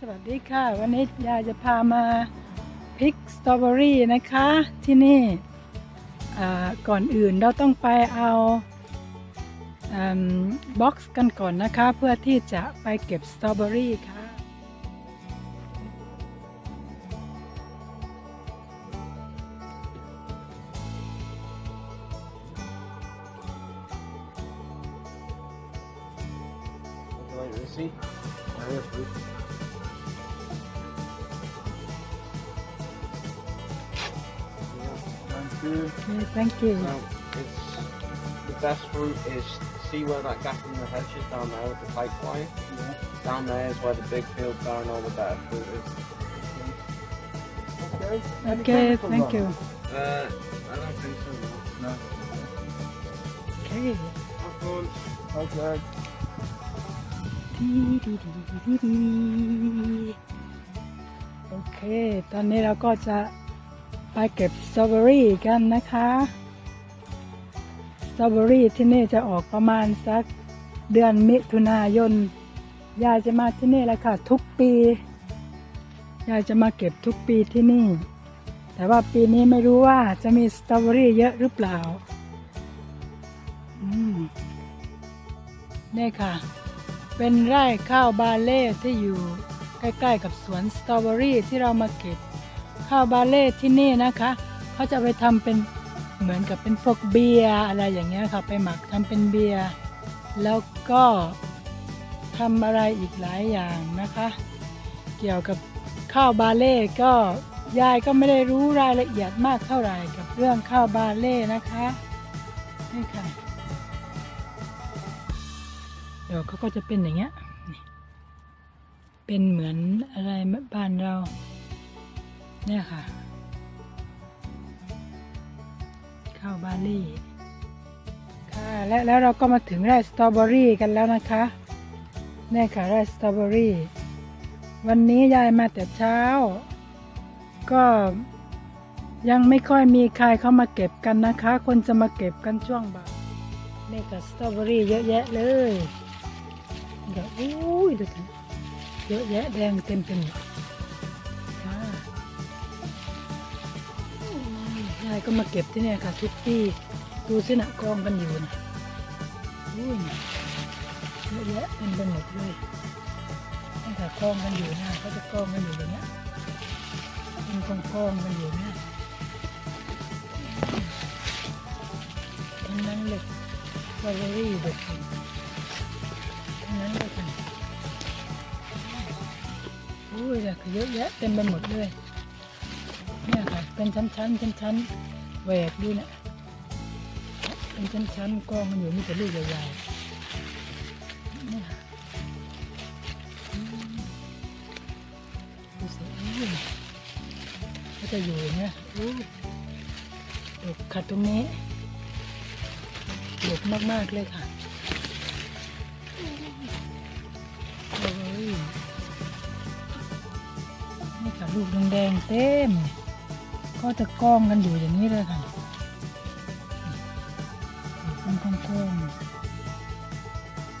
สวัสดีค่ะ วันนี้ยายจะพามาพิกสตรอเบอรี่นะคะที่นี่ก่อนอื่นเราต้องไปเอาบ็อกซ์กันก่อนนะคะ เพื่อที่จะไปเก็บสตรอเบอรี่ค่ะ thank you. โอเค thank you So it's the best fruit is see where that gap in the hedge is down there with the pipe wire. Yeah. Down there is where the big fields are and all the better fruit is. Okay. โอ Any เค chemicals thank on you it? Uh, I don't think so. No. โอเค Okay. ดีดีดีดีดีดีโอเค ตอนนี้เราก็จะ ไปเก็บสตรอเบอรี่กันนะคะสตรอเบอรี่ที่นี่จะออกประมาณสักเดือนมิถุนายน ยายจะมาที่นี่แหละค่ะ ทุกปี ยายจะมาเก็บทุกปีที่นี่ แต่ว่าปีนี้ไม่รู้ว่าจะมีสตรอเบอรี่เยอะหรือเปล่าอืมนี่ค่ะ เป็นไร่ข้าวบาเล่ที่อยู่ใกล้ๆกับสวนสตรอเบอรี่ที่เรามาเก็บ ข้าวบาเล่ที่นี่นะคะเขาจะไปทำเป็นเหมือนกับเป็นพวกเบียร์อะไรอย่างเงี้ยค่ะไปหมักทำเป็นเบียร์แล้วก็ทำอะไรอีกหลายอย่างนะคะ เกี่ยวกับข้าวบาเล่ก็ยายก็ไม่ได้รู้รายละเอียดมากเท่าไหร่กับเรื่องข้าวบาเล่นะคะนี่ค่ะเดี๋ยวเขาก็จะเป็นอย่างเงี้ยเป็นเหมือนอะไรบ้านเรา เนี่ยค่ะ ข้าวบาลี่ค่ะและแล้วเราก็มาถึงไร่สตรอเบอรี่กันแล้วนะคะเนี่ยค่ะไร่สตรอเบอรี่วันนี้ยายมาแต่เช้า ก็ยังไม่ค่อยมีใครเข้ามาเก็บกันนะคะ คนจะมาเก็บกันช่วงบ่ายนี่ก็สตรอเบอรี่เยอะแยะเลยเดี๋ยวอุ้ยดูสิเยอะแยะแดงเต็มไปหมด ยยายก็มาเก็บที่เนี่ยค่ะทุกปีดูสินะกองกันอยู่นะอุ้ยเยอะแยะเต็มไปหมดเลยตั้งแต่กองกันอยู่นะเขาจะกองกันอยู่อย่างเนี้ยเป็นกองกองกันอยู่เนี่ยทั้งนั้นเลยสตรอเบอรี่เด็ดทั้งนั้นเลยค่ะอุ้ยเยอะแยะเต็มไปหมดเลย เป็นชั้นชั้นชั้นชั้นๆแหวกดูเนี่ยเป็นชั้นชั้นกองมันอยู่มีแต่ลูกใหญ่ๆเนี่ยอืมดูสิอุ้ยก็จะอยู่เนี่ยอู้ดกขัดตรงนี้ดกมากๆเลยค่ะโอ้ยนี่ค่ะลูกแดงๆเต็ม ก็จะก้องกันอยู่อย่างนี้เลยค่ะเป็นกองกองๆ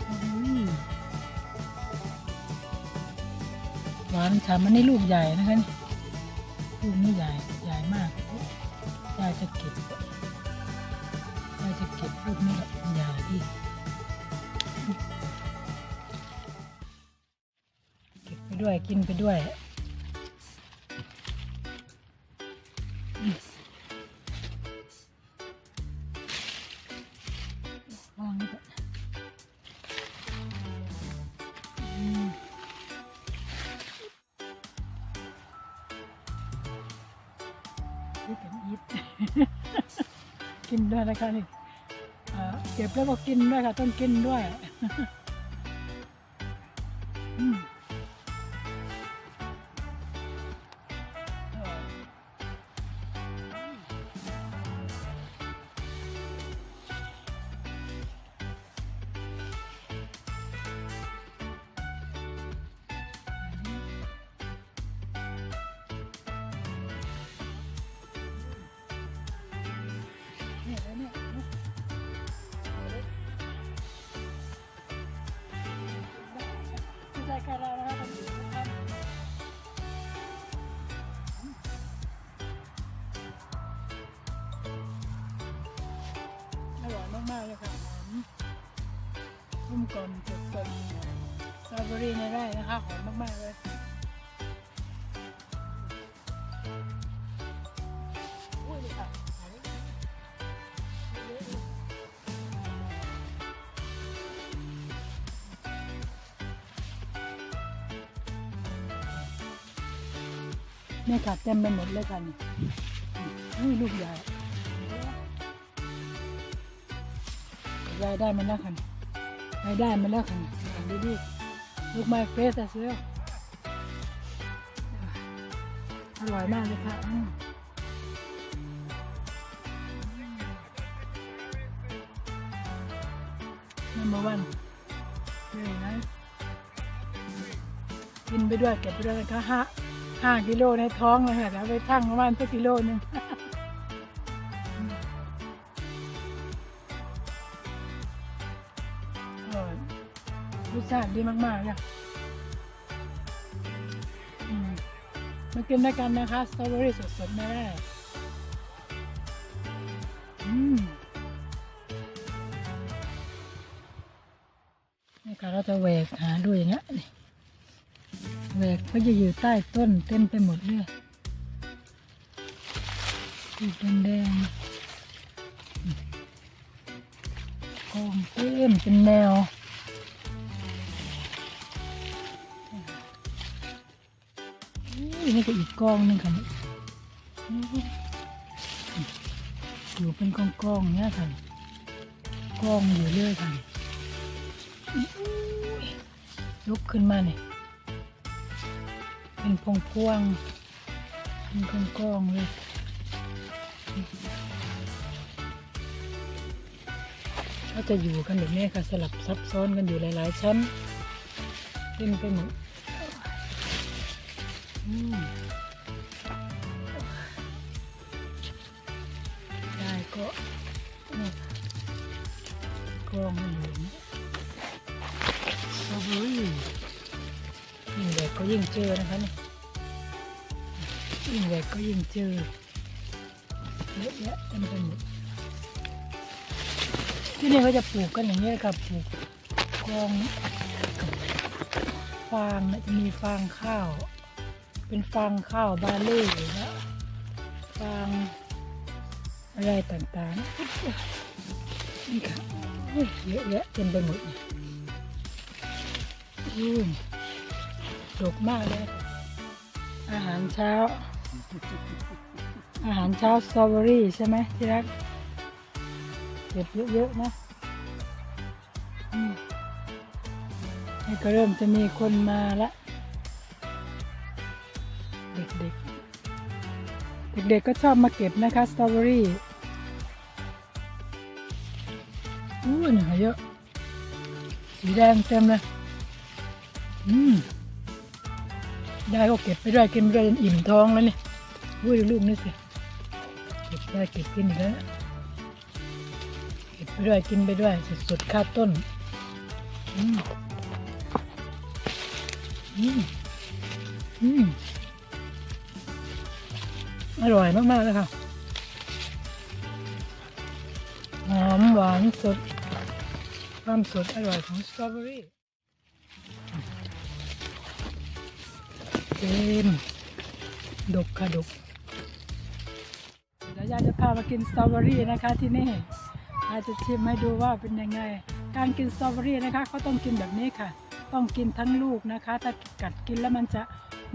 โอ้ยหวานฉ่ำมันนี่ลูกใหญ่นะคะนี่ลูกนี่ใหญ่ใหญ่มากยายจะเก็บยายจะเก็บลูกนี้แหละใหญ่ดีเก็บไปด้วยกินไปด้วย กินด้วยนะคะนี่เก็บแล้วก็กินด้วยค่ะ ต้องกินด้วย มากเลยค่ะหอนสดๆสตรอเบอรี่ในไร่นะคะหอมมากๆเลยเนี่ยค่ะเต็มไปหมดเลยค่ะนี่อุ้ยลูกใหญ่ ยายได้มาแล้วค่ะยายได้มาแล้วค่ะดูดิลูกไม้เฟสอะเสืออร่อยมากเลยค่ะนัมเบอร์วันเลยนะกินไปด้วยเก็บไปด้วยนะคะห้าห้ากิโลในท้องเลยค่ะแล้วไปทั้งประมาณสักกิโลหนึ่ง ชาติดีมากๆเนี่ยมากินด้วยกันนะคะสตรอเบอรี่สดๆมาได้นี่ค่ะเราจะแหวกหาดูอย่างเงี้ยแหวกก็จะอยู่ใต้ต้นเต็มไปหมดเลยสีแดงๆอืมกองเต็มเป็นแนว นี่นี่ก็อีกกองหนึงค่ะอยู่เป็นกองกองเนี่ยค่ะกองอยู่เรื่อยค่ะยกขึ้นมาเนี่ยเป็นพวงพวงเป็นกองกองเลยก็จะอยู่กันแบบนี้ค่ะสลับซับซ้อนกันอยู่หลาย ๆ ชั้นเต็มไปหมด องมันอยู่นี่สตรอเบอรี่ยิ่งแดกก็ยิ่งเจอนะคะนี่ยิ่งแดกก็ยิ่งเจอเยอะแยะเต็มไปหมดที่นี่เขาจะปลูกกันอย่างนี้ยครับปลูกกรองฟางนะจะมีฟางข้าว เป็นฟางข้าวบาเล่นะฟางอะไรต่างๆนี่ค่ะ เยอะแยะเต็มไปหมดอืมดกมากเลย อาหารเช้า อาหารเช้าสตรอเบอรี่ใช่ไหมที่รักเก็บเยอะๆนะนี่ก็เริ่มจะมีคนมาละ เด็กๆ เด็กๆก็ชอบมาเก็บนะคะสตรอเบอรี่ อู้หน่อยเยอะ สีแดงเต็มเลย อืม ได้ก็เก็บไปด้วยกินไปด้วยจนอิ่มท้องแล้วนี่ยอุ้ยดูลูกนี่สิ เก็บได้เก็บกินอีกแล้วเนี่ยเก็บไปด้วยกินไปด้วยสดๆข้าวต้น อืม อืม อืม อร่อยมากๆเลยค่ะหอมหวานสด ความสดอร่อยของสตรอเบอรี่เต็มดกค่ะดกเดี๋ยวยายจะพามากินสตรอเบอรี่นะคะที่นี่ยายจะชิมให้ดูว่าเป็นยังไง การกินสตรอเบอรี่นะคะเขาต้องกินแบบนี้ค่ะ ต้องกินทั้งลูกนะคะ ถ้ากัดกินแล้วมันจะ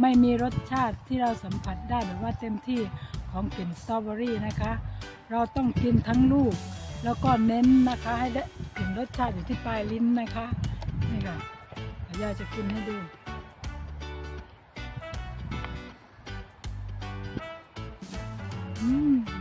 ไม่มีรสชาติที่เราสัมผัสได้แบบว่าเต็มที่ของกลิ่นสตรอเบอรี่นะคะ เราต้องกินทั้งลูก แล้วก็เน้นนะคะให้ได้ถึงรสชาติอยู่ที่ปลายลิ้นนะคะนี่ค่ะยวยายจะกินให้ดูอืม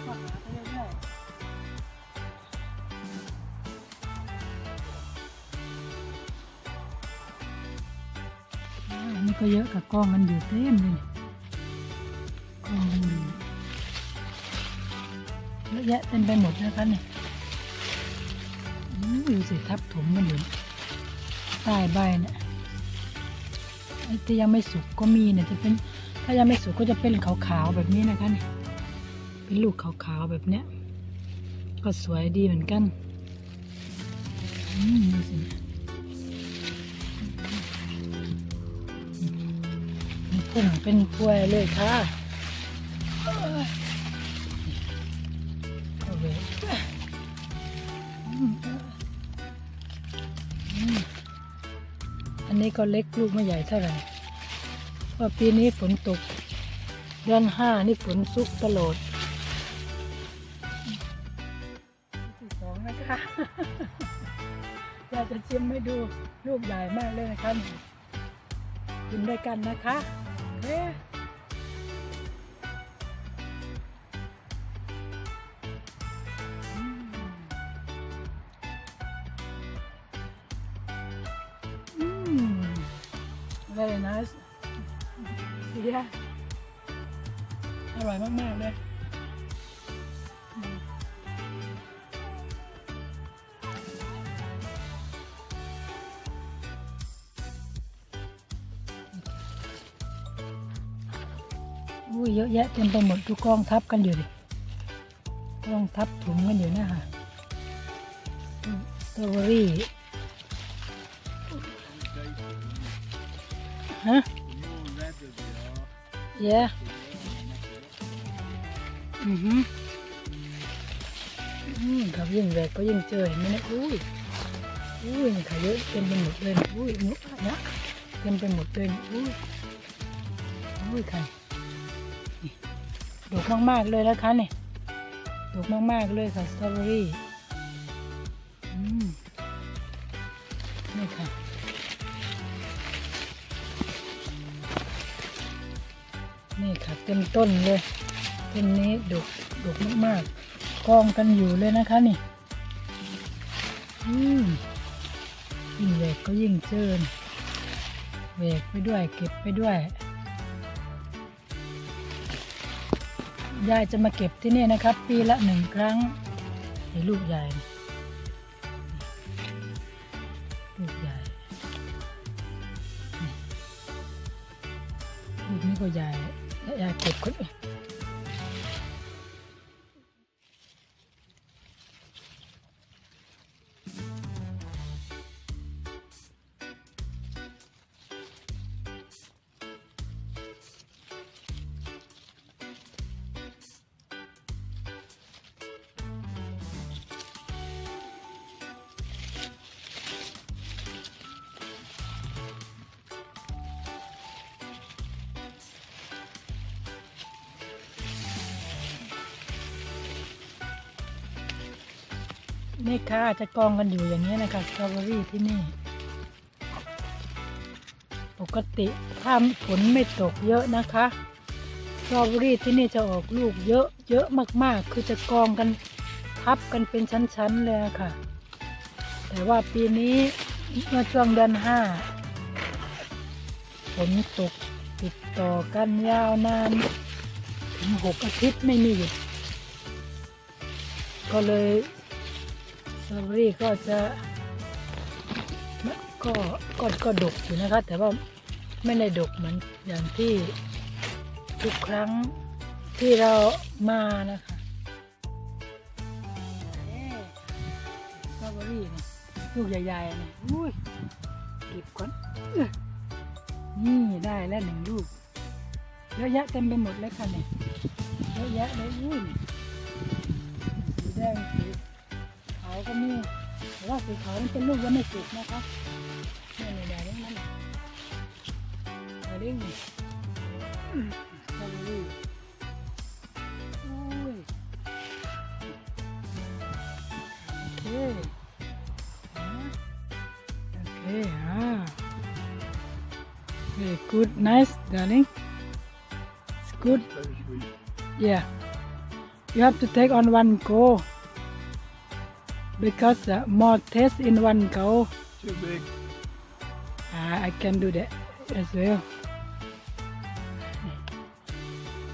นี่ก็หาไปเรื่อยๆอ่านี่ก็เยอะกับกล้องมันอยู่เต็มเลยกล้องมันอยู่เยอะแยะเต็มไปหมดนะคะเนี่ยอืมดูสิทับถมกันอยู่ใต้ใบเนี่ยไอ้ที่ยังไม่สุกก็มีเนี่ยจะเป็น ถ้ายังไม่สุกก็จะเป็นขาวๆแบบนี้นะคะเนี่ย เป็นลูกขาวๆแบบเนี้ย ก็สวยดีเหมือนกันอืมดูสิพุ่งเป็นพวยเลยค่ะอันนี้ก็เล็กลูกไม่ใหญ่เท่าไหร่เพราะปีนี้ฝนตกเดือนห้านี่ฝนซุกตลอด นะคะอยากจะชิมให้ดูลูกใหญ่มากเลยนะคะกินด้วยกันนะคะเอ๊ะ อุ้ยเยอะแยะเต็มไปหมดทุกกล้องทับกันอยู่ดิกล้องทับถุงกันอยู่นะฮะสตรอเบอรี่ฮะ yeah อือหืออืมครับยิ่งแหวกก็ยิ่งเจอเห็นไหมเนี่ยอุ้ยอุ้ยนี่ค่ะเยอะเต็มไปหมดเลยอุ้ยนุ๊กนะเต็มไปหมดเลยอุ้ยอุ้ยค่ะ ดกมากๆเลยนะคะเนี่ยดกมากๆเลยค่ะสตรอเบอรี่นี่ค่ะนี่ค่ะเต็มต้นเลยต้นนี้ดกดกมากๆกองกันอยู่เลยนะคะนี่ยิ่งแหวกก็ยิ่งเจินแหวกไปด้วยเก็บไปด้วย ยายจะมาเก็บที่นี่นะครับ ปีละหนึ่งครั้งในลูกใหญ่ลูกใหญ่ลูกนี้ก็ใหญ่แล้วยายเก็บคน นี่ค่ะจะกองกันอยู่อย่างนี้นะคะสตรอเบอรี่ที่นี่ ปกติถ้าฝนไม่ตกเยอะนะคะสตรอเบอรี่ที่นี่จะออกลูกเยอะเยอะมากๆ คือจะกองกันทับกันเป็นชั้นๆเลยค่ะ แต่ว่าปีนี้เมื่อช่วงเดือนห้าฝนตกติดต่อกันยาวนานถึงหกอาทิตย์ไม่มีหยุดก็เลย ตรอเบอรี่ก็จะก็ก็ก็ดกอยู่นะคะ แต่ว่าไม่ได้ดกเหมือนอย่างที่ทุกครั้งที่เรามานะคะเอ๊ะสตรอเบอรี่นี่ยลูกใหญ่ๆเนี่ยอุ้ยเก็บก่อนนี่ได้แล้วหนึ่งลูกเยอะแยะเต็มไปหมดเลยค่ะเนี่ยเยอะแยะเลยอุ้ยสีแดงสี ก็มีแต่ว่าสีขาวมันเป็นลูกยังไม่สุกนะคะนี่นี่เดี๋ยวนี้นั่นน่ะเดี๋ยวนี้นี่อืมสตรอเบอรี่โอ้ยโอเคอะโอเคอ่า very good nice darling it's good Very sweet. Yeah, you have to take on one go because uh, more taste in one go. Too big. Ah, I can do that as well.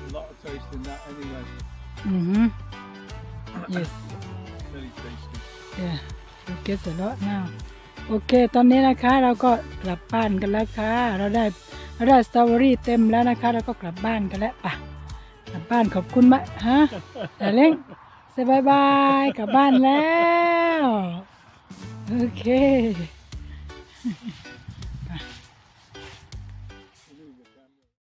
A lot of taste in that anyway. Mm-hmm. Yes, Very tasty. yeah, you get a lot now. โอเค ตอนนี้นะคะเราก็กลับบ้านกันแล้วค่ะ เราได้เราได้สตรอเบอรี่เต็มแล้วนะคะเราก็กลับบ้านกันแล้วป่ะกลับบ้านขอบคุณมากฮะแต่เล้งสบายบายกลับบ้านแล้ว โอเค